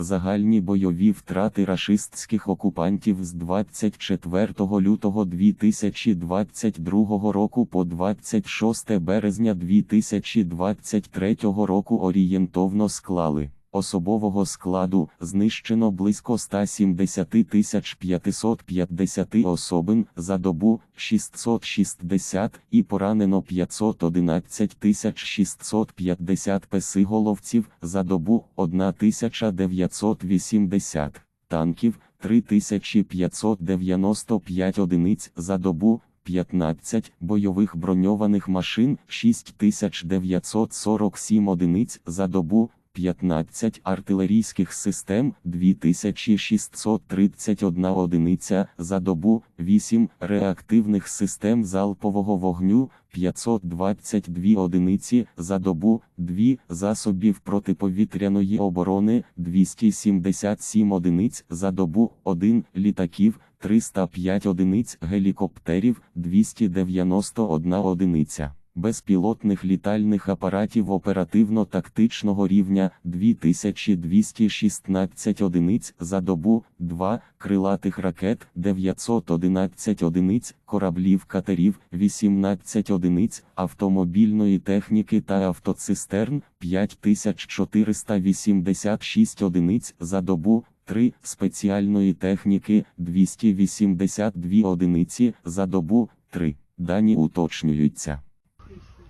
Загальні бойові втрати рашистських окупантів з 24 лютого 2022 року по 26 березня 2023 року орієнтовно склали. Особового складу знищено близько 170 тисяч 550 особин за добу 660 і поранено 511 650 песиголовців за добу 1980 танків 3595 одиниць за добу 15 бойових броньованих машин 6947 одиниць за добу 15 артилерійських систем 2631 одиниця за добу, 8 реактивних систем залпового вогню 522 одиниці за добу, 2 засобів протиповітряної оборони 277 одиниць за добу, 1 літаків 305 одиниць гелікоптерів 291 одиниця безпілотних літальних апаратів оперативно-тактичного рівня 2216 одиниць за добу, 2 крилатих ракет 911 одиниць, кораблів катерів 18 одиниць, автомобільної техніки та автоцистерн 5486 одиниць за добу. 3 спеціальної техніки 282 одиниці за добу 3. Дані уточнюються.